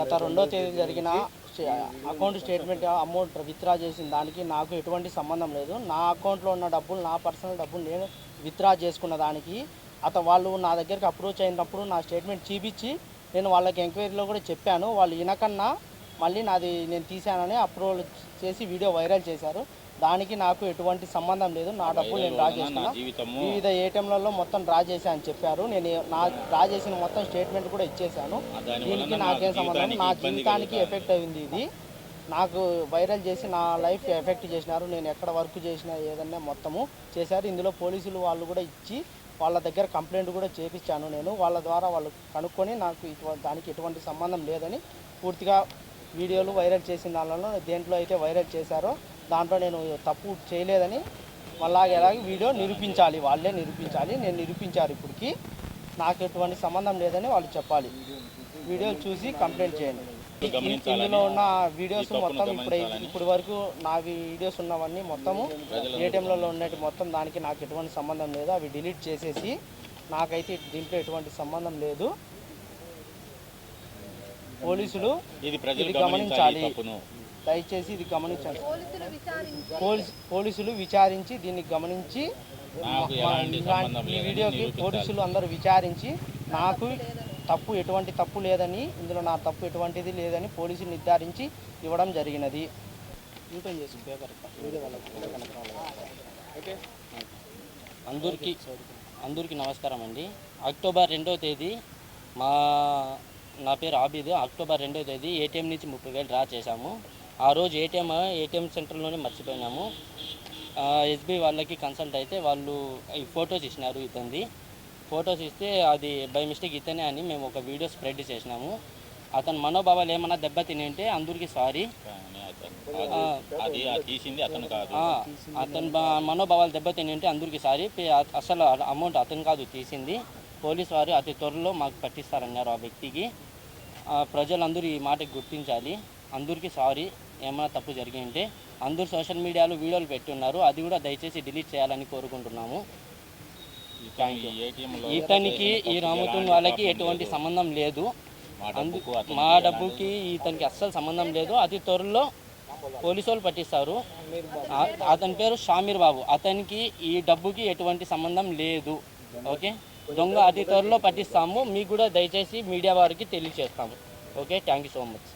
గత రెండో తేదీ జరిగిన అకౌంట్ స్టేట్మెంట్ అమౌంట్ విత్డ్రా చేసిన దానికి నాకు ఎటువంటి సంబంధం లేదు. నా అకౌంట్లో ఉన్న డబ్బులు నా పర్సనల్ డబ్బులు నేను విత్డ్రా చేసుకున్న దానికి అత వాళ్ళు నా దగ్గరికి అప్రోచ్ అయినప్పుడు నా స్టేట్మెంట్ చూపించి నేను వాళ్ళకి ఎంక్వైరీలో కూడా చెప్పాను. వాళ్ళు వినకన్నా మళ్ళీ నాది నేను తీశానని అప్రూవల్ చేసి వీడియో వైరల్ చేశారు. దానికి నాకు ఎటువంటి సంబంధం లేదు. నా డబ్బులు నేను డ్రా చేసుకున్నా. వివిధ ఏటీఎంలలో మొత్తం డ్రా చేశా అని చెప్పారు. నేను నా డ్రా చేసిన మొత్తం స్టేట్మెంట్ కూడా ఇచ్చేసాను దాని దీనికి నాకేం సంబంధం నా జీవితానికి. ఎఫెక్ట్ అయింది ఇది. నాకు వైరల్ చేసి నా లైఫ్ ఎఫెక్ట్ చేసినారు. నేను ఎక్కడ వర్క్ చేసినా ఏదన్నా మొత్తము చేశారు. ఇందులో పోలీసులు వాళ్ళు కూడా ఇచ్చి వాళ్ళ దగ్గర కంప్లైంట్ కూడా చేపించాను నేను. వాళ్ళ ద్వారా వాళ్ళు కనుక్కొని నాకు దానికి ఎటువంటి సంబంధం లేదని పూర్తిగా వీడియోలు వైరల్ చేసిన దానిలో దేంట్లో అయితే వైరల్ చేశారో దాంట్లో నేను తప్పు చేయలేదని మళ్ళా ఎలాగ వీడియో నిరూపించాలి వాళ్ళే నిరూపించాలి నేను నిరూపించారు ఇప్పటికి. నాకు ఎటువంటి సంబంధం లేదని వాళ్ళు చెప్పాలి. వీడియోలు చూసి కంప్లైంట్ చేయండి. ఇందులో ఉన్న వీడియోస్ మొత్తం ఇప్పుడు. ఇప్పుడు వరకు నా వీడియోస్ ఉన్నవన్నీ మొత్తము ఏటీఎంలలో ఉన్నట్టు మొత్తం దానికి నాకు ఎటువంటి సంబంధం లేదు. అవి డిలీట్ చేసేసి నాకైతే దీంట్లో ఎటువంటి సంబంధం లేదు. పోలీసులు ఇది ప్రజలు గమనించాలి గమనించాలి. దయచేసి ఇది గమనించండి పోలీసులు విచారించి పోలీస్ పోలీసులు విచారించి దీన్ని గమనించి ఈ వీడియోకి. పోలీసులు అందరూ విచారించి నాకు తప్పు ఎటువంటి తప్పు లేదని ఇందులో నా తప్పు ఎటువంటిది లేదని పోలీసులు నిర్ధారించి ఇవ్వడం జరిగినది యూటర్న్ చేసి. అందరికీ అందరికీ నమస్కారం అండి అక్టోబర్ రెండో తేదీ మా నా పేరు ఆబిద్. అక్టోబర్ రెండో తేదీ ఏటీఎం నుంచి ముప్పై వేలు డ్రా చేశాము. ఆ రోజు ఏటీఎం ఏటీఎం సెంటర్లోనే మర్చిపోయినాము. ఎస్బీ వాళ్ళకి కన్సల్ట్ అయితే వాళ్ళు ఈ ఫొటోస్ ఇచ్చినారు ఇతంది ఫొటోస్ ఇస్తే అది బై మిస్టేక్ ఇతనే అని మేము ఒక వీడియో స్ప్రెడ్ చేసినాము. అతని మనోభావాలు ఏమన్నా దెబ్బతిని ఉంటే అందరికీ సారీ అతను- అది- అది ఆ తీసింది అతను కాదు. ఆ, అతని బ- మనోభావాలు దెబ్బతిని ఉంటే అందరికీ సారీ అసలు అమౌంట్ అతను కాదు తీసింది. పోలీస్ వారు అతి త్వరలో మాకు పట్టిస్తారన్నారు ఆ వ్యక్తికి. ప్రజలందరూ ఈ మాటకి గుర్తించాలి. అందరికీ సారీ ఏమైనా తప్పు జరిగి ఉంటే అందరూ సోషల్ మీడియాలో వీడియోలు పెట్టున్నారు. అది కూడా దయచేసి డిలీట్ చేయాలని కోరుకుంటున్నాము. ఇతనికి ఈ రామతున్ వాళ్ళకి ఎటువంటి సంబంధం లేదు. మా డబ్బుకు మా ఇతనికి అస్సలు సంబంధం లేదు. అతి త్వరలో పోలీసు వాళ్ళు పట్టిస్తారు అతని పేరు షామీర్ బాబు. అతనికి ఈ డబ్బుకి ఎటువంటి సంబంధం లేదు. ఓకే? దొంగ అతి త్వరలో పట్టిస్తాము. మీకు కూడా దయచేసి మీడియా వారికి తెలియజేస్తాము okay thank you so much.